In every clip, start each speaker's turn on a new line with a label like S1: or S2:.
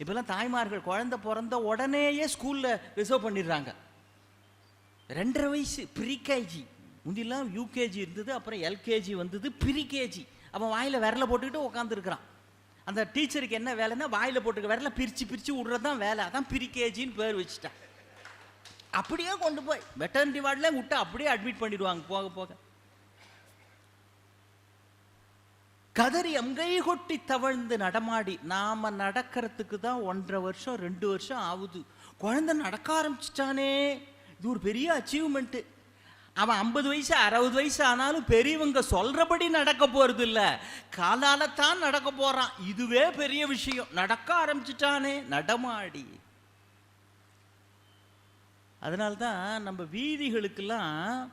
S1: இப்பெல்லாம் தாய்மார்கள் குழந்தை பிறந்த உடனேயே ஸ்கூலில் ரிசர்வ் பண்ணிடுறாங்க. ரெண்டரை வயசு ப்ரீகேஜி முந்திலாம் யூகேஜி இருந்தது அப்புறம் எல்கேஜி வந்தது ப்ரீகேஜி அவன் வாயில் விரல போட்டுக்கிட்டு உட்காந்துருக்கிறான் அந்த டீச்சருக்கு என்ன வேலைன்னா வாயில் போட்டுக்க விரல பிரித்து பிரித்து விட்றது தான் வேலை. அதான் ப்ரீகேஜின்னு பேர் வச்சுட்டான். அப்படியே கொண்டு போய் வெட்டர்னிட்டி வார்டில் விட்டு அப்படியே அட்மிட் பண்ணிடுவாங்க போக போக. கதறி அங்கை கொட்டி தவழ்ந்து நடமாடி நாம நடக்கிறதுக்கு தான் ஒன்றரை வருஷம் ரெண்டு வருஷம் ஆகுது குழந்தை நடக்க ஆரம்பிச்சிட்டானே. இது ஒரு பெரிய அச்சீவ்மெண்ட்டு அவன் ஐம்பது வயசு அறுபது வயசு ஆனாலும் பெரியவங்க சொல்றபடி நடக்க போறது இல்லை காலால தான் நடக்க போறான். இதுவே பெரிய விஷயம். நடக்க ஆரம்பிச்சிட்டானே நடமாடி. அதனால்தான் நம்ம வீதிகளுக்கெல்லாம்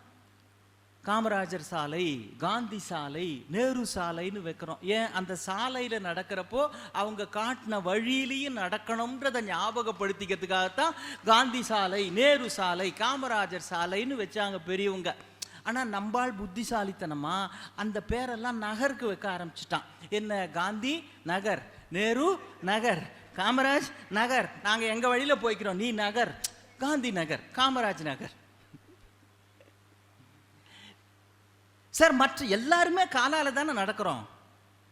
S1: காமராஜர் சாலை காந்தி சாலை நேரு சாலைன்னு வைக்கிறோம். ஏன்? அந்த சாலையில் நடக்கிறப்போ அவங்க காட்டின வழியிலையும் நடக்கணுன்றதை ஞாபகப்படுத்திக்கிறதுக்காகத்தான் காந்தி சாலை நேரு சாலை காமராஜர் சாலைன்னு வச்சாங்க பெரியவங்க. ஆனால் நம்பாள் புத்திசாலித்தனமா அந்த பேரெல்லாம் நகருக்கு வைக்க ஆரம்பிச்சிட்டான். என்ன? காந்தி நகர். நேரு நகர். காமராஜ் நகர். நாங்கள் எங்கள் வழியில் போய்க்கிறோம்? நீ நகர். காந்தி நகர். காமராஜ் நகர். சார் மற்ற எல்லாருமே காலால் தானே நடக்கிறோம்.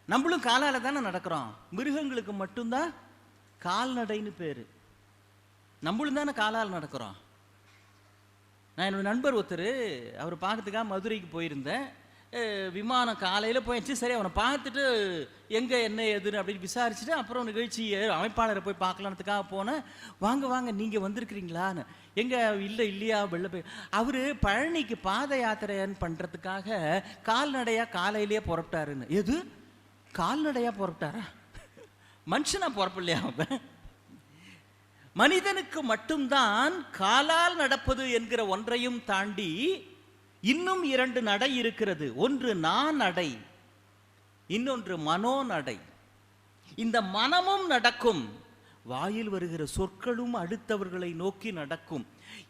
S1: நம்மளும் காலால் தானே நடக்கிறோம். மிருகங்களுக்கு மட்டும்தான் கால்நடைன்னு பேர். நம்மளும் தானே காலால் நடக்கிறோம். நான் என்னோடய நண்பர் ஒருத்தர் அவர் பார்க்கறதுக்காக மதுரைக்கு போயிருந்தேன். விமானம் காலையில் போயிடுச்சு. சரி அவனை பார்த்துட்டு எங்கே என்ன ஏதுன்னு அப்படின்னு விசாரிச்சுட்டு அப்புறம் நிகழ்ச்சி அமைப்பாளரை போய் பார்க்கலான்றதுக்காக போனேன். வாங்க வாங்க நீங்கள் வந்திருக்கிறீங்களான்னு. எங்கே இல்லை இல்லையா வெளில போய். அவர் பழனிக்கு பாத யாத்திரைன்னு பண்ணுறதுக்காக கால்நடையாக காலையிலேயே புறப்பட்டாருன்னு. எது? கால்நடையாக புறப்பட்டாரா? மனுஷனா புறப்பில்லையா அவன்? மனிதனுக்கு மட்டும்தான் காலால் நடப்பது என்கிற ஒன்றையும் தாண்டி இன்னும் இரண்டு நடை இருக்கிறது. ஒன்று நான் நடை இன்னொன்று மனோ நடை. இந்த மனமும் நடக்கும். வாயில் வருகிற சொற்களும் அடுத்தவர்களை நோக்கி நடக்கும்.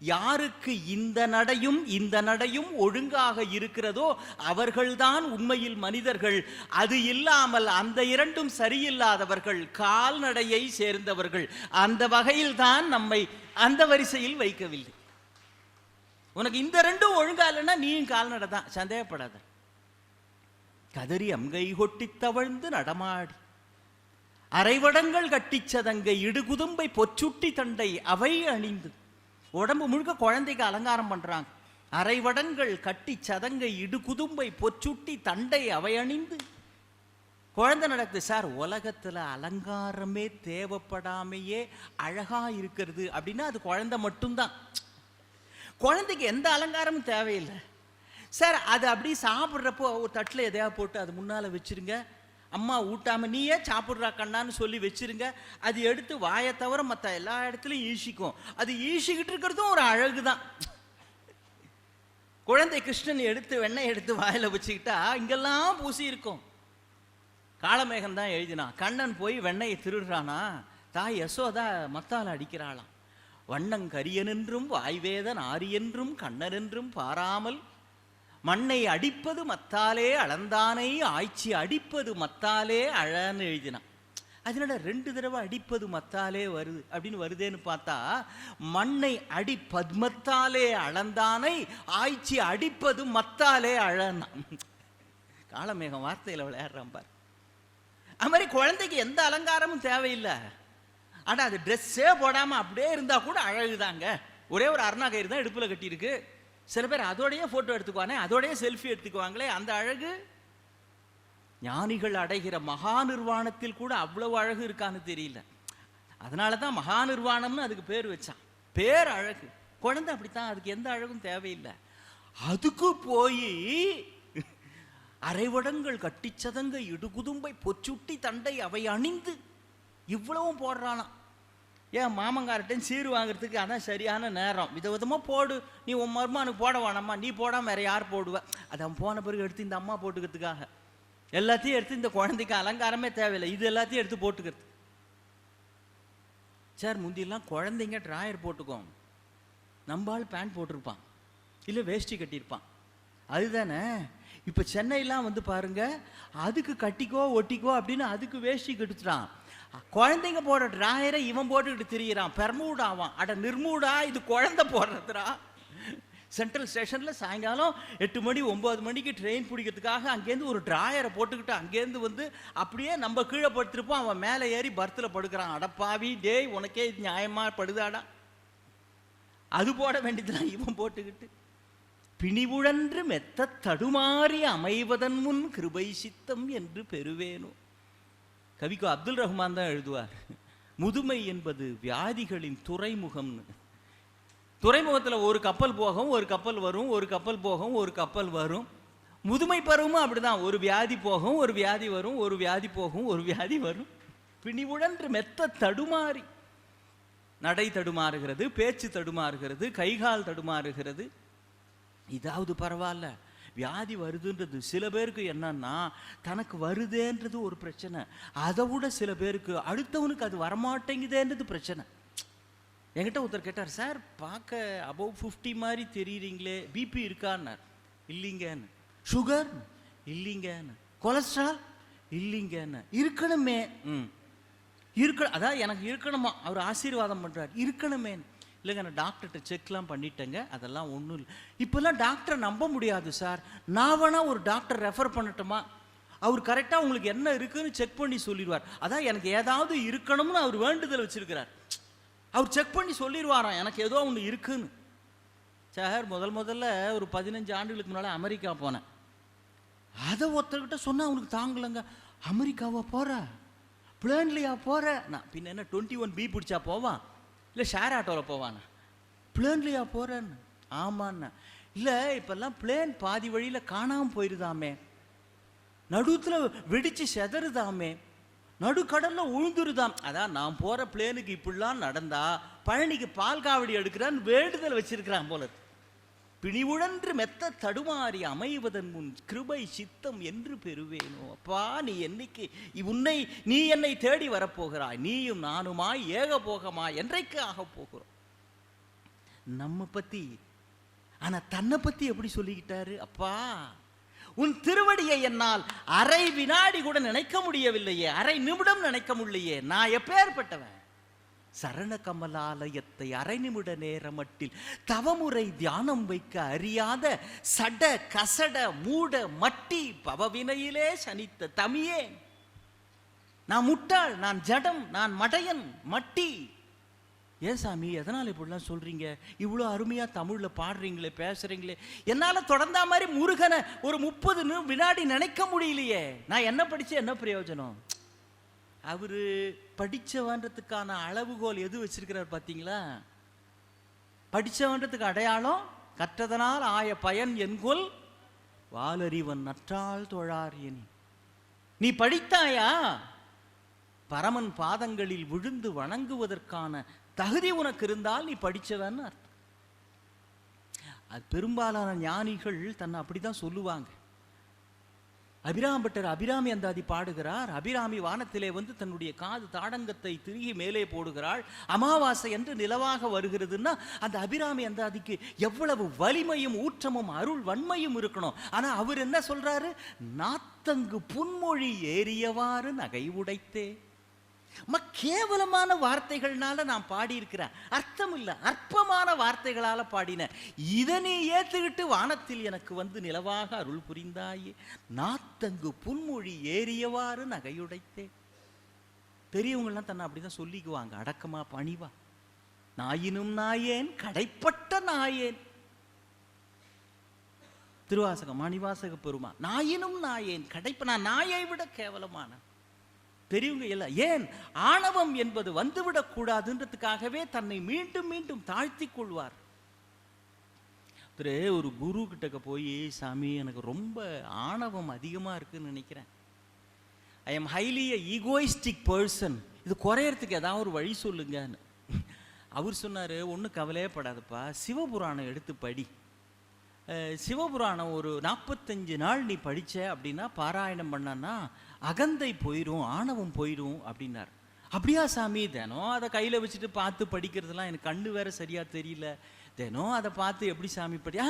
S1: யாருக்கு இந்த நடையும் இந்த நடையும் ஒழுங்காக இருக்கிறதோ அவர்கள்தான் உண்மையில் மனிதர்கள். அது இல்லாமல் அந்த இரண்டும் சரியில்லாதவர்கள் கால்நடையை சேர்ந்தவர்கள். அந்த வகையில் தான் நம்மை அந்த வரிசையில் வைக்கவில்லை. உனக்கு இந்த ரெண்டும் ஒழுங்கா இல்லைன்னா நீயும் கால்நடை தான். சந்தேகப்படாத. கதறி அங்கை கொட்டி தவழ்ந்து நடமாடி. அரைவடங்கள் கட்டிச் சதங்கை இடுகுதும்பை பொச்சுட்டி தண்டை அவை அணிந்து. உடம்பு முழுக்க குழந்தைக்கு அலங்காரம் பண்றாங்க. அரைவடங்கள் கட்டி சதங்கை இடுகுதும்பை பொச்சுட்டி தண்டை அவை அணிந்து. குழந்தை நடக்குது சார் உலகத்துல அலங்காரமே தேவைப்படாமையே அழகா இருக்கிறது அப்படின்னா அது குழந்தை மட்டும்தான். குழந்தைக்கு எந்த அலங்காரமும் தேவையில்லை. சார் அது அப்படி சாப்பிட்றப்போ ஒரு தட்டில் எதையாவது போட்டு அது முன்னால் வச்சிருங்க. அம்மா ஊட்டாமல் நீயே சாப்பிட்றா கண்ணான்னு சொல்லி வச்சிருங்க. அது எடுத்து வாயை தவிர மற்ற எல்லா இடத்துலையும் ஈசிக்கும். அது ஈசிக்கிட்டு இருக்கிறதும் ஒரு அழகு தான் குழந்தை கிருஷ்ணன் எடுத்து வெண்ணெய் எடுத்து வாயில் வச்சுக்கிட்டா இங்கெல்லாம் பூசி இருக்கும். காளமேகன் தான் எழுதினான் கண்ணன் போய் வெண்ணெயை திருடுறானா? தாய் யசோதா மத்தால் அடிக்கிறாளாம். வண்ணங்கரியனென்றும் வாய்வேதன் ஆரியென்றும் கண்ணனென்றும் பாராமல் மண்ணை அடிப்பது மத்தாலே அளந்தானை ஆய்ச்சி அடிப்பது மத்தாலே அழன்னு எழுதினான் அதனால ரெண்டு தடவை அடிப்பது மத்தாலே வருது. அப்படின்னு வருதேன்னு பார்த்தா மண்ணை அடி பத்மத்தாலே அளந்தானை ஆய்ச்சி அடிப்பது மத்தாலே அழன்னா. காளமேகம் வார்த்தையில் விளையாடுறான் பார். அது மாதிரி குழந்தைக்கு எந்த அலங்காரமும் தேவையில்லை. ஆனால் அது ட்ரெஸ்ஸே போடாமல் அப்படியே இருந்தால் கூட அழகுதாங்க. ஒரே ஒரு அருணா கயிறு தான் இடுப்பில் கட்டியிருக்கு. சில பேர் அதோடையே ஃபோட்டோ எடுத்துக்குவானே அதோடையே செல்ஃபி எடுத்துக்குவாங்களே அந்த அழகு. ஞானிகள் அடைகிற மகா நிர்வாணத்தில் கூட அவ்வளவு அழகு இருக்கான்னு தெரியல. அதனால தான் மகா நிர்வாணம்னு அதுக்கு பேர் வச்சான். பேர் அழகு. குழந்தை அப்படித்தான் அதுக்கு எந்த அழகும் தேவையில்லை. அதுக்கு போய் அரைவடங்கள் கட்டிச்சதங்க இடுகுதும்பை பொச்சுட்டி தண்டை அவை அணிந்து இவ்வளவும் போடுறானாம் ஏன் மாமங்கார்ட்டையும் சீர் வாங்குறதுக்கு அதான் சரியான நேரம். விதவிதமாக போடு. நீ உன் மருமானுக்கு போட வேணாம்மா நீ போடாம வேற யார் போடுவ? அது அவன் போன பிறகு எடுத்து இந்த அம்மா போட்டுக்கிறதுக்காக. எல்லாத்தையும் எடுத்து இந்த குழந்தைக்கு அலங்காரமே தேவையில்லை. இது எல்லாத்தையும் எடுத்து போட்டுக்கிறது. சார் முந்தியெல்லாம் குழந்தைங்க ட்ராயர் போட்டுக்கோம். நம்பால் பேண்ட் போட்டிருப்பான். இல்லை வேஷ்டி கட்டியிருப்பான். அதுதானே? இப்போ சென்னையெல்லாம் வந்து பாருங்க அதுக்கு கட்டிக்கோ ஒட்டிக்கோ அப்படின்னு அதுக்கு வேஷ்டி கட்டுத்துறான் குழந்தைங்க போடுற டிராயரை இவன் போட்டுக்கிட்டு திரியிறான். பெர்மூடாவான். அட நிர்மூடா இது குழந்தை போடுறதுரா சென்ட்ரல் ஸ்டேஷனில் சாயங்காலம் எட்டு மணி ஒம்பது மணிக்கு ட்ரெயின் பிடிக்கிறதுக்காக அங்கேருந்து ஒரு டிராயரை போட்டுக்கிட்டு அங்கேருந்து வந்து அப்படியே நம்ம கீழே படுத்திருப்போம். அவன் மேலே ஏறி பர்த்தில் படுக்கிறான். அடப்பாவி டேய் உனக்கே இது நியாயமா படுதாடா. அது போட வேண்டியதுலாம் இவன் போட்டுக்கிட்டு. பிணிவுழன்று மெத்த தடுமாறி அமைவதன் முன் கிருபை சித்தம் என்று பெறுவேனும் கவிக்கு அப்துல் ரஹ்மான் தான் எழுதுவார். முதுமை என்பது வியாதிகளின் துறைமுகம்னு. துறைமுகத்தில் ஒரு கப்பல் போகும் ஒரு கப்பல் வரும் ஒரு கப்பல் போகும் ஒரு கப்பல் வரும். முதுமை பருவமும் அப்படிதான். ஒரு வியாதி போகும் ஒரு வியாதி வரும் ஒரு வியாதி போகும் ஒரு வியாதி வரும். பிணிவுழன்று மெத்த தடுமாறி. நடை தடுமாறுகிறது பேச்சு தடுமாறுகிறது கைகால் தடுமாறுகிறது. இதாவது பரவாயில்ல. வியாதி வருதுன்றது சில பேருக்கு என்னன்னா தனக்கு வருதேன்றது ஒரு பிரச்சனை. அதை விட சில பேருக்கு அடுத்தவனுக்கு அது வரமாட்டேங்குதேன்றது பிரச்சனை. என்கிட்ட ஒருத்தர் கேட்டார் சார் பார்க்க அபவ் ஃபிஃப்டி மாதிரி தெரியுறீங்களே பிபி இருக்கான்னார் இல்லைங்கன்னு. சுகர் இல்லைங்கன்னு. கொலஸ்ட்ரால் இல்லைங்கன்னு. இருக்கணுமே. ம். இருக்க அதான் எனக்கு இருக்கணுமா? அவர் ஆசீர்வாதம் பண்ணுறார் இருக்கணுமேன்னு. இல்லைங்க நான் டாக்டர்கிட்ட செக்லாம் பண்ணிட்டேங்க. அதெல்லாம் ஒன்றும் இல்லை. இப்போல்லாம் டாக்டரை நம்ப முடியாது சார் நான் வேணா ஒரு டாக்டர் ரெஃபர் பண்ணட்டுமா? அவர் கரெக்டாக உங்களுக்கு என்ன இருக்குன்னு செக் பண்ணி சொல்லிடுவார். அதான் எனக்கு ஏதாவது இருக்கணும்னு அவர் வேண்டுதல் வச்சுருக்கிறார். அவர் செக் பண்ணி சொல்லிடுவாராம் எனக்கு ஏதோ ஒன்று இருக்குன்னு. சார் முதல் முதல்ல ஒரு பதினஞ்சு ஆண்டுகளுக்கு முன்னால் அமெரிக்கா போனேன். அதை ஒருத்தர்கிட்ட சொன்னால் அவனுக்கு தாங்கலைங்க. அமெரிக்காவா போகிற பிளேன்லையா போகிற நான் பின்ன என்ன டுவெண்ட்டி ஒன் பி பிடிச்சா போவான்? இல்லை ஷேர் ஆட்டோவில் போவானா? பிளேன்லையா போகிறேன்னு ஆமாண்ணா இல்லை இப்போல்லாம் பிளேன் பாதி வழியில் காணாமல் போயிருதாமே. நடுத்துல வெடித்து செதறுதாமே. நடுக்கடலில் உழுந்துருதாம். அதான் நான் போகிற பிளேனுக்கு இப்படிலாம் நடந்தா பழனிக்கு பால் காவடி எடுக்கிறான்னு வேண்டுதல் வச்சிருக்கிறான் போல பிணிவுழன்று மெத்த தடுமாறி அமைவதன் முன் கிருபை சித்தம் என்று பெறுவேனோ? அப்பா நீ என்னைக்கு உன்னை நீ என்னை தேடி வரப்போகிறாய். நீயும் நானுமாய் ஏக போகமாய் என்றைக்கு ஆகப் போகிறோம்? நம்ம பத்தி ஆனா தன்னை பத்தி எப்படி சொல்லிக்கிட்டாரு? அப்பா உன் திருவடியை என்னால் அரை வினாடி கூட நினைக்க முடியவில்லையே அரை நிமிடம் நினைக்க முடியலையே. நான் எப்பேற்பட்டவன் சரண கமலாலயத்தை அரை நிமிட நேரமட்டில் தவமுறை தியானம் வைக்க அறியாத சட கசட மூட மட்டி பவவினையிலே சனித்த தமியே. நான் முட்டாள் நான் ஜடம் நான் மடையன் மட்டி. ஏன் சாமி எதனால் இப்படிலாம் சொல்றீங்க? இவ்வளோ அருமையாக தமிழில் பாடுறீங்களே பேசுறீங்களே. என்னால் தொடர்ந்தா மாதிரி முருகனை ஒரு முப்பது வினாடி நினைக்க முடியலையே. நான் என்ன படித்து என்ன பிரயோஜனம்? அவர் படித்தவன்றதுக்கான அளவுகோல் எது வச்சிருக்கிறார் பார்த்தீங்களா படித்தவன்றதுக்கு அடையாளம் கற்றதனால் ஆய பயன் என்கொல் வாலறிவன் நற்றால் தொழார் எனி. நீ படித்தாயா? பரமன் பாதங்களில் விழுந்து வணங்குவதற்கான தகுதி உனக்கு இருந்தால் நீ படிச்சவன்னு அர்த்தம். அது பெரும்பாலான ஞானிகள் தன்னை அப்படிதான் சொல்லுவாங்க. அபிராம்பட்டர் அபிராமி அந்தாதி பாடுகிறார். அபிராமி வானத்திலே வந்து தன்னுடைய காது தாடங்கத்தை திருகி மேலே போடுகிறாள். அமாவாசை என்று நிலவாக வருகிறதுன்னா அந்த அபிராமி அந்தாதிக்கு எவ்வளவு வலிமையும் ஊற்றமும் அருள் வன்மையும் இருக்கணும். ஆனால் அவர் என்ன சொல்றாரு? நாத்தங்கு புன்மொழி ஏறியவாறு நகை உடைத்தே. ம கேவலமான வார்த்தைகள்னால நான் பாடியிருக்கிறேன். அர்த்தம் இல்லை அற்பமான வார்த்தைகளால பாடினேன். இதை நீ ஏத்துக்கிட்டு வானத்தில் எனக்கு வந்து நிலவாக அருள் புரிந்தாயே. நாத்தங்கு புன்மொழி ஏறியவாறு நகையுடைத்தே பெரியவங்கள்லாம் தன்னை அப்படிதான் சொல்லிக்குவாங்க. அடக்கமா பணிவா. நாயினும் நாயேன் கடைப்பட்ட நாயேன். திருவாசகம் மணிவாசக பெருமா நாயினும் நாயேன் கடைப்ப நான் நாயை விட கேவலமான பெரியவங்க எல்லாம் ஏன்? ஆணவம் என்பது வந்துவிடக் கூடாதுன்றதுக்காகவே தன்னை மீண்டும் மீண்டும் தாழ்த்தி கொள்வார். திரு ஒரு குரு கிட்டக்க போய் சாமி எனக்கு ரொம்ப ஆணவம் அதிகமாக இருக்குன்னு நினைக்கிறேன். I am highly a egoistic person இது குறையறதுக்கு ஏதாவது ஒரு வழி சொல்லுங்கன்னு. அவர் சொன்னார் ஒன்றும் கவலையே படாதப்பா. சிவபுராணம் எடுத்து படி. சிவபுராணம் ஒரு நாற்பத்தஞ்சு நாள் நீ படிச்ச அப்படின்னா பாராயணம் பண்ணனா அகந்தை போயிடும் ஆணவம் போயிடும் அப்படின்னார். அப்படியா சாமி தினம் அதை கையில் வச்சுட்டு பார்த்து படிக்கிறதுலாம் எனக்கு கண்ணு வேற சரியா தெரியல. தினம் அதை பார்த்து எப்படி சாமி படி ஆ?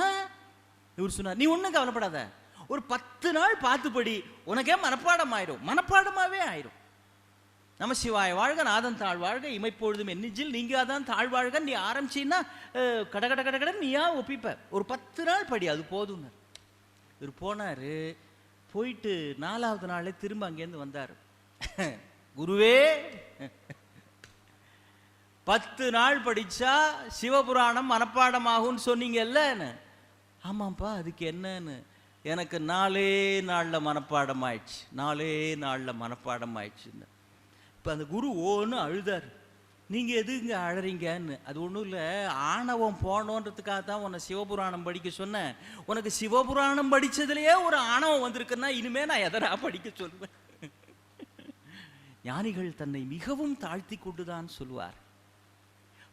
S1: இவர் சொன்னார் நீ ஒன்றும் கவலைப்படாத. ஒரு பத்து நாள் பார்த்து படி உனக்கே மனப்பாடம் ஆயிரும். மனப்பாடமாவே ஆயிரும். நம சிவாய வாழ்க நாதன் தாழ் வாழ்க இமைப்பொழுதும் என் நீங்க தான் தாழ் வாழ்க. நீ ஆரம்பிச்சீன்னா அஹ், கட கட கட கட நீயா ஒப்பிப்ப. ஒரு பத்து நாள் படி அது போதுங்க இவர் போனாரு போயிட்டு நாலாவது நாளே திரும்ப அங்கேருந்து வந்தார். குருவே பத்து நாள் படிச்சா சிவபுராணம் மனப்பாடமாகும்னு சொன்னீங்கல்ல ஆமாப்பா அதுக்கு என்னன்னு? எனக்கு நாலே நாளில் மனப்பாடம் ஆயிடுச்சு நாலே நாளில் மனப்பாடம் ஆயிடுச்சுன்னு இப்போ அந்த குரு ஓன்னு அழுதார். நீங்க எதுங்க அழறீங்கன்னு? அது ஒன்றும் இல்லை. ஆணவம் போனோன்றதுக்காக தான் உன்னை சிவபுராணம் படிக்க சொன்னேன். உனக்கு சிவபுராணம் படித்ததுலேயே ஒரு ஆணவம் வந்திருக்குன்னா இனிமே நான் எதரா படிக்க சொல்லுவேன் ஞானிகள் தன்னை மிகவும் தாழ்த்தி கொண்டுதான் சொல்வார்.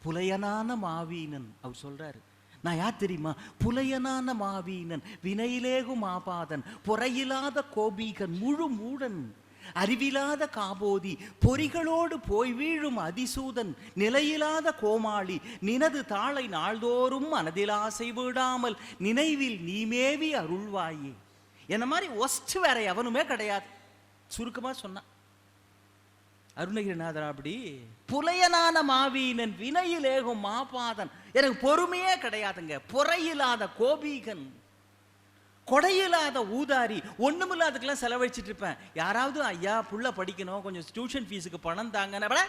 S1: புலையனான மாவீனன் அவர் சொல்றாரு. நான் யார் தெரியுமா? புலையனான மாவீனன் வினையிலேகும் ஆபாதன் புறையில்லாத கோபீகன் முழு மூடன். அறிவிலாத காபோதி பொறிகளோடு போய் வீழும் அதிசூதன் நிலையில்லாத கோமாளி நினது தாளை நாள்தோறும் மனதிலாசை விடாமல் நினைவில் நீமேவி அருள்வாயே. என்ன மாதிரி ஒஸ்ட் வேற எவனுமே கிடையாது. சுருக்கமா சொன்னான் அருணகிரிநாதர் அப்படி புலையனான மாவீனன் வினையிலேகும் மாபாதன் எனக்கு பொறுமையே கிடையாதுங்க பொறையில்லாத கோபீகன். கொடையில்லாத ஊதாரி ஒண்ணுமில்லாதுக்கெல்லாம் செலவழிச்சிட்டு இருப்பேன் யாராவது ஐயா புள்ள படிக்கணும் கொஞ்சம் டியூஷன் ஃபீஸுக்கு பணம் தாங்கன்னு அட,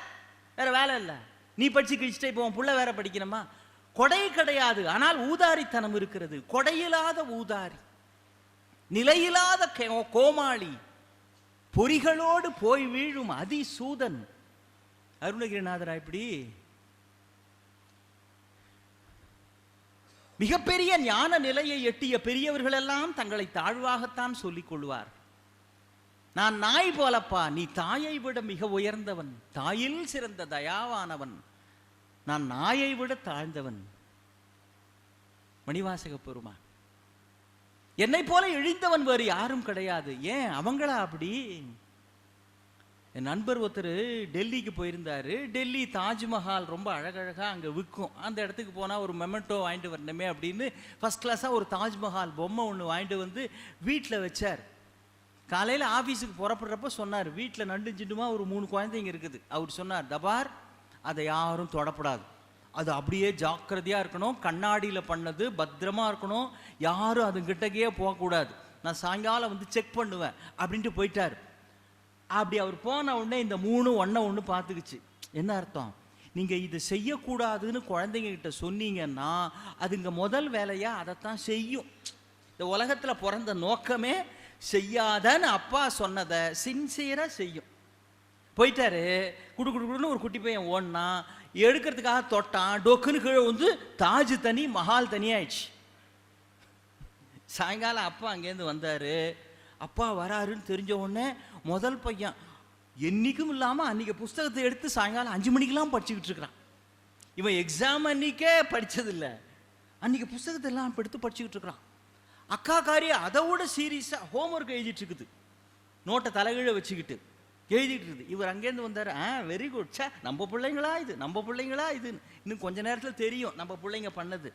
S1: வேற வேலை இல்லை. நீ படிச்சு கிழிச்சிட்டே இப்போ உன் புள்ள வேற படிக்கணுமா? கொடை கிடையாது ஆனால் ஊதாரித்தனம் இருக்கிறது. கொடையில்லாத ஊதாரி நிலையில்லாத கே- கோமாளி பொறிகளோடு போய் வீழும் அதிசூதன். அருணகிரிநாதரா இப்படி? மிகப்பெரிய ஞான நிலையை எட்டிய பெரியவர்கள் எல்லாம் தங்களை தாழ்வாகத்தான் சொல்லிக் கொள்வார். நான் நாய் போலப்பா நீ தாயை விட மிக உயர்ந்தவன் தாயில் சிறந்த தயாவானவன். நான் நாயை விட தாழ்ந்தவன். மணிவாசக பெருமா என்னை போல இழிந்தவன் வேறு யாரும் கிடையாது. ஏன் அவங்களா அப்படி? என் நண்பர் ஒருத்தர் டெல்லிக்கு போயிருந்தார். டெல்லி தாஜ்மஹால் ரொம்ப அழகழகாக அங்கே விற்கும் அந்த இடத்துக்கு போனால் ஒரு மெமெண்டோ வாங்கிட்டு வரணுமே அப்படின்னு ஃபர்ஸ்ட் கிளாஸாக ஒரு தாஜ்மஹால் பொம்மை ஒன்று வாங்கிட்டு வந்து வீட்டில் வச்சார். காலையில் ஆஃபீஸுக்கு புறப்படுறப்ப சொன்னார் வீட்டில் நண்டு சிண்டுமா ஒரு மூணு குழந்தைங்க இருக்குது. அவர் சொன்னார் தபார் அதை யாரும் தொடப்படாது. அது அப்படியே ஜாக்கிரதையாக இருக்கணும் கண்ணாடியில் பண்ணது பத்திரமா இருக்கணும். யாரும் அது கிட்டக்கே போகக்கூடாது. நான் சாயங்காலம் வந்து செக் பண்ணுவேன். அப்படின்ட்டு போயிட்டார். அப்படி அவர் போன உடனே இந்த மூணு ஒன்றை ஒன்று பார்த்துக்குச்சு. என்ன அர்த்தம்? நீங்கள் இது செய்யக்கூடாதுன்னு குழந்தைங்க கிட்ட சொன்னீங்கன்னா அதுங்க முதல் வேலையா? அதைத்தான் செய்யும். இந்த உலகத்தில் பிறந்த நோக்கமே செய்யாதன்னு அப்பா சொன்னதை சின்சியராக செய்யும். போயிட்டாரு. குடு குடு குடுன்னு ஒரு குட்டி பையன் ஓடினா எடுக்கிறதுக்காக தொட்டான் டொக்குன்னு கீழே வந்து தாஜ் தனி மஹால் தனியாயிடுச்சு சாயங்காலம் அப்பா அங்கேருந்து வந்தாரு. அப்பா வராருன்னு தெரிஞ்ச உடனே முதல் பையன் என்னைக்கும் இல்லாமல் அன்னைக்கு புஸ்தகத்தை எடுத்து சாயங்காலம் அஞ்சு மணிக்கெல்லாம் படிச்சுக்கிட்டு இருக்கிறான். இவன் எக்ஸாம் அன்னைக்கே படிச்சதில்ல. அன்னைக்கு புஸ்தகத்தை எல்லாம் எடுத்து படிச்சுக்கிட்டு இருக்கிறான். அக்கா காரி அதை விட சீரியஸாக ஹோம்ஒர்க் எழுதிட்டு இருக்குது. நோட்டை தலைகீழ வச்சுக்கிட்டு எழுதிட்டு இருக்குது. இவர் அங்கேருந்து வந்தார் ஆ வெரி குட் சே நம்ம பிள்ளைங்களா இது? நம்ம பிள்ளைங்களா இது இன்னும் கொஞ்ச நேரத்தில் தெரியும் நம்ம பிள்ளைங்க பண்ணது.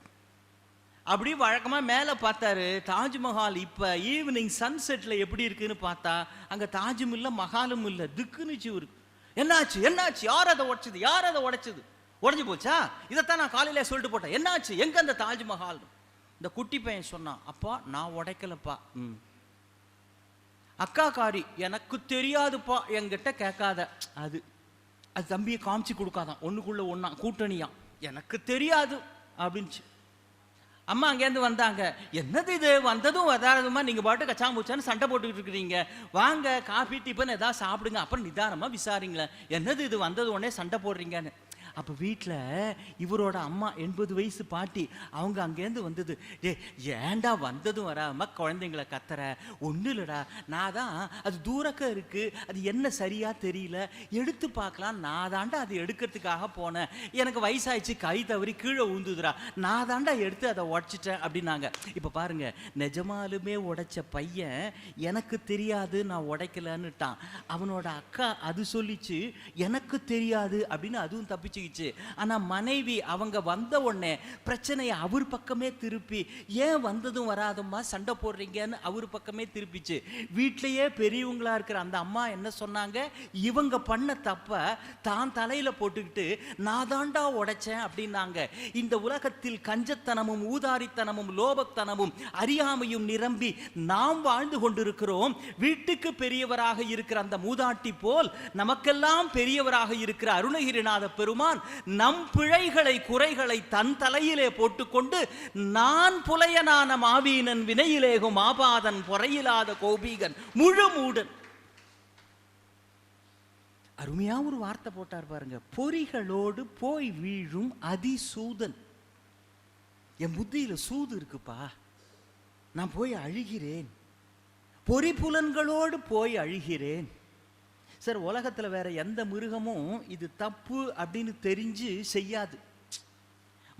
S1: அப்படி வழக்கமாக மேலே பார்த்தாரு தாஜ்மஹால் இப்போ ஈவினிங் சன்செட்டில் எப்படி இருக்குன்னு பார்த்தா அங்கே தாஜும் இல்லை மஹாலும் இல்லை திக்குனுச்சு இருக்கு. என்னாச்சு என்னாச்சு? யார் அதை உடைச்சது? யார் அதை உடைச்சது? உடஞ்சி போச்சா? இதைத்தான் நான் காலையில் சொல்லிட்டு போட்டேன். என்னாச்சு? எங்கே அந்த தாஜ்மஹால்? இந்த குட்டி பையன் சொன்னான் அப்பா நான் உடைக்கலப்பா. ம். அக்கா காரி எனக்கு தெரியாதுப்பா. என்கிட்ட கேட்காத. அது அது தம்பியை காமிச்சு கொடுக்காதான். ஒன்றுக்குள்ளே ஒன்றா கூட்டணியா? எனக்கு தெரியாது. அப்படின்ச்சு. அம்மா அங்கேருந்து வந்தாங்க. என்னது இது? வந்ததும் வராதுமா நீங்கள் பாட்டு கச்சாம்பூச்சான்னு சண்டை போட்டுக்கிட்டு இருக்கிறீங்க. வாங்க காஃபி டிஃபன் ஏதாவது சாப்பிடுங்க. அப்புறம் நிதானமாக விசாரிங்களேன். என்னது இது? வந்தது உடனே சண்டை போடுறீங்கன்னு. அப்போ வீட்டில் இவரோட அம்மா எண்பது வயசு பாட்டி அவங்க அங்கேருந்து வந்தது. டே ஏண்டா வந்ததும் வராம குழந்தைங்கள கத்துற? ஒன்றும் இல்லைடா. நான் தான் அது தூரக்க இருக்குது அது என்ன சரியாக தெரியல. எடுத்து பார்க்கலாம். நான் தாண்டா அது எடுக்கிறதுக்காக போனேன். எனக்கு வயசாயிடுச்சு. கை தவறி கீழே உழுந்துதுடா நான் தாண்டா எடுத்து அதை உடச்சிட்டேன் அப்படின்னாங்க. இப்போ பாருங்கள் நிஜமாலுமே உடைச்ச பையன் எனக்கு தெரியாது நான் உடைக்கலன்னுட்டான். அவனோட அக்கா அது சொல்லிச்சு எனக்கு தெரியாது அப்படின்னு அதுவும் தப்பிச்சு திருப்பிக்கிச்சு ஆனால் மனைவி அவங்க வந்த உடனே பிரச்சனையை அவர் பக்கமே திருப்பி ஏன் வந்ததும் வராதும்மா? சண்டை போடுறீங்கன்னு அவர் பக்கமே திருப்பிச்சு. வீட்டிலையே பெரியவங்களாக இருக்கிற அந்த அம்மா என்ன சொன்னாங்க? இவங்க பண்ண தப்ப தான் தலையில் போட்டுக்கிட்டு நான் தாண்டா உடைச்சேன் அப்படின்னாங்க. இந்த உலகத்தில் கஞ்சத்தனமும் ஊதாரித்தனமும் லோபத்தனமும் அறியாமையும் நிரம்பி நாம் வாழ்ந்து கொண்டிருக்கிறோம். வீட்டுக்கு பெரியவராக இருக்கிற அந்த மூதாட்டி போல் நமக்கெல்லாம் பெரியவராக இருக்கிற அருணகிரிநாத பெருமான் நம் பிழைகளை குறைகளை தன் தலையிலே போட்டுக்கொண்டு நான் புலையனான மாவீனன் வினையிலேகும் ஆபாதன் பொறையிலாத கோபீகன் முழு மூடன். அருமையா ஒரு வார்த்தை போட்டார் பாருங்க. பொறிகளோடு போய் வீழும் அதிசூதன். என் புத்தியில சூது இருக்குப்பா. நான் போய் அழுகிறேன். பொறிப்புலன்களோடு போய் அழுகிறேன். சார் உலகத்துல வேற எந்த மிருகமும் இது தப்பு அப்படின்னு தெரிஞ்சு செய்யாது.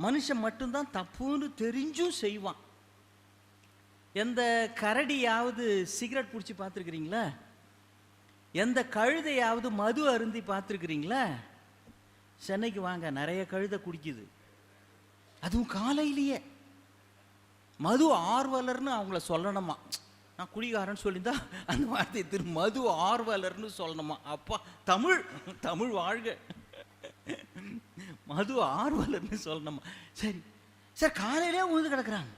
S1: மனுஷன் மட்டும்தான் தப்புன்னு தெரிஞ்சும் செய்வான். எந்த கரடியாவது சிகரெட் பிடிச்சி பார்த்துருக்குறீங்களா? எந்த கழுதையாவது மது அருந்தி பார்த்துருக்குறீங்களா? சென்னைக்கு வாங்க நிறைய கழுதை குடிக்குது. அதுவும் காலையிலேயே. மது ஆர்வலர்னு அவங்கள சொல்லணுமா? நான் குடிகாரன்னு சொல்லியிருந்தா அந்த வார்த்தையை திரு மது ஆர்வலர்னு சொல்லணுமா? அப்பா தமிழ் தமிழ் வாழ்க. மது ஆர்வலர்னு சொல்லணுமா? சரி. சார் காலையிலே உழுந்து கிடக்குறாங்க.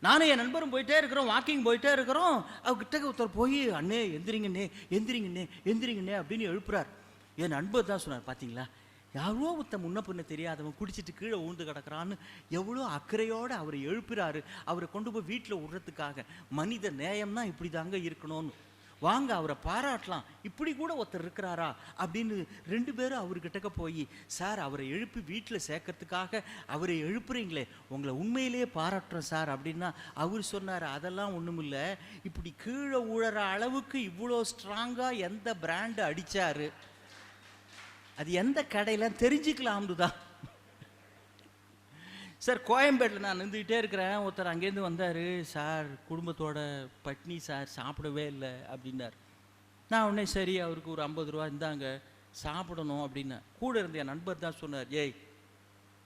S1: நானும் என் நண்பரும் போயிட்டே இருக்கிறோம் வாக்கிங் போயிட்டே இருக்கிறோம். அவர்கிட்ட ஒருத்தர் போய் அண்ணே எந்திரிங்கண்ணே எந்திரிங்கண்ணே எந்திரிங்கண்ணே அப்படின்னு எழுப்புறார். என் நண்பர் தான் சொன்னார் பார்த்தீங்களா யாரோ ஒருத்தன் முன்ன பின்ன தெரியாதவன் குடிச்சிட்டு கீழே ஊந்து கிடக்குறான்னு எவ்வளோ அக்கறையோடு அவரை எழுப்புறாரு. அவரை கொண்டு போய் வீட்டில் விடுறதுக்காக. மனித நேயம்னா இப்படி தாங்க இருக்கணும்னு. வாங்க அவரை பாராட்டலாம். இப்படி கூட ஒருத்தர் இருக்கிறாரா? அப்படின்னு ரெண்டு பேரும் அவர்கிட்டக்க போய் சார் அவரை எழுப்பி வீட்டில் சேர்க்கறதுக்காக அவரை எழுப்புறீங்களே. உங்களை உண்மையிலேயே பாராட்டுறோம் சார். அப்படின்னா அவர் சொன்னார் அதெல்லாம் ஒன்றுமில்ல இப்படி கீழே உழற அளவுக்கு இவ்வளோ ஸ்ட்ராங்காக எந்த பிராண்டு அடித்தார் அது எந்த கடையில் தெரிஞ்சுக்கலாம்னு தான் சார் கோயம்பேட்டில் நான் நின்றுக்கிட்டே இருக்கிறேன். ஒருத்தர் அங்கேருந்து வந்தார். சார் குடும்பத்தோட பட்னி சார் சாப்பிடவே இல்லை அப்படின்னார். நான் உடனே சரி அவருக்கு ஒரு ஐம்பது ரூபா இருந்தாங்க சாப்பிடணும் அப்படின்னா கூட இருந்த என் நண்பர் தான் சொன்னார் ஏய்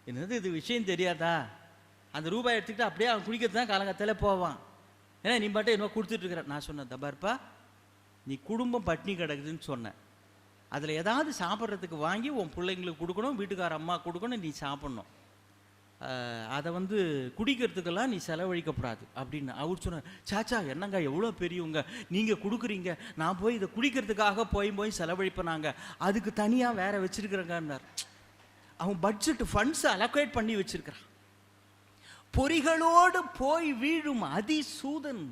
S1: என்னது இது விஷயம் தெரியாதா? அந்த ரூபாய் எடுத்துக்கிட்டு அப்படியே அவன் குடிக்கிறது தான் காலங்கத்தில் போவான். ஏன்னா நீ மட்டும் என்ன கொடுத்துட்டு நான் சொன்னேன் தபார்ப்பா நீ குடும்பம் பட்னி கிடக்குதுன்னு சொன்னேன். அதில் ஏதாவது சாப்பிட்றதுக்கு வாங்கி உன் பிள்ளைங்களுக்கு கொடுக்கணும் வீட்டுக்கார அம்மா கொடுக்கணும் நீ சாப்பிட்ணும். அதை வந்து குடிக்கிறதுக்கெல்லாம் நீ செலவழிக்கப்படாது அப்படின்னு அவர் சொன்னார். சாச்சா என்னங்க எவ்வளோ பெரியவங்க? நீங்கள் கொடுக்குறீங்க. நான் போய் இதை குடிக்கிறதுக்காக போய் போய் செலவழிப்பினாங்க. அதுக்கு தனியாக வேற வச்சிருக்கிறேங்கன்னார். அவன் பட்ஜெட் ஃபண்ட்ஸ் அலோகேட் பண்ணி வச்சிருக்கிறான். பொறிகளோடு போய் வீழும் அதிசூதன்.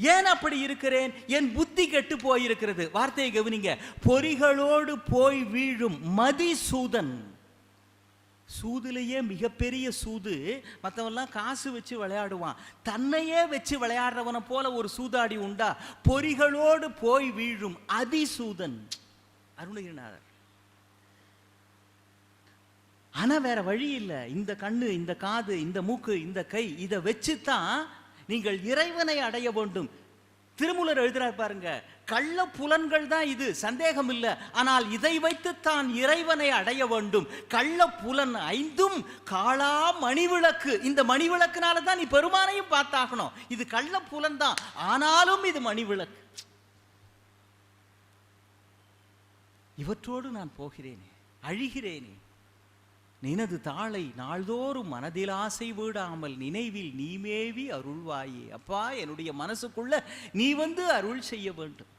S1: ஏன் அப்படி இருக்கிறேன்? என் புத்தி கெட்டு போயிருக்கிறது. வார்த்தையை கவனிங்க. பொறிகளோடு போய் வீழும் மதிசூதன். சூதுலேயே மிகப்பெரிய சூது. மற்றவெல்லாம் காசு வச்சு விளையாடுவான். தன்னையே வச்சு விளையாடுறவனை போல ஒரு சூதாடி உண்டா? பொறிகளோடு போய் வீழும் அதிசூதன். அருணகிரிநாதர். ஆனால் வேற வழி இல்லை. இந்த கண்ணு இந்த காது இந்த மூக்கு இந்த கை இதை வச்சு தான் நீங்கள் இறைவனை அடைய வேண்டும். திருமூலர் எழுதுகிறார் பாருங்க கள்ள புலன்கள் தான் இது சந்தேகம் இல்லை. ஆனால் இதை வைத்து தான் இறைவனை அடைய வேண்டும். கள்ள புலன் ஐந்தும் காளா மணிவிளக்கு. இந்த மணிவிளக்குனால தான் நீ பெருமானையும் பார்த்தாகணும். இது கள்ள புலன் தான். ஆனாலும் இது மணிவிளக்கு. இவற்றோடு நான் போகிறேனே அழிகிறேனே. நினது தாளை நாள்தோறும் மனதில் ஆசை வீடாமல் நினைவில் நீமேவி அருள்வாயே. அப்பா என்னுடைய மனசுக்குள்ள நீ வந்து அருள் செய்ய வேண்டும்.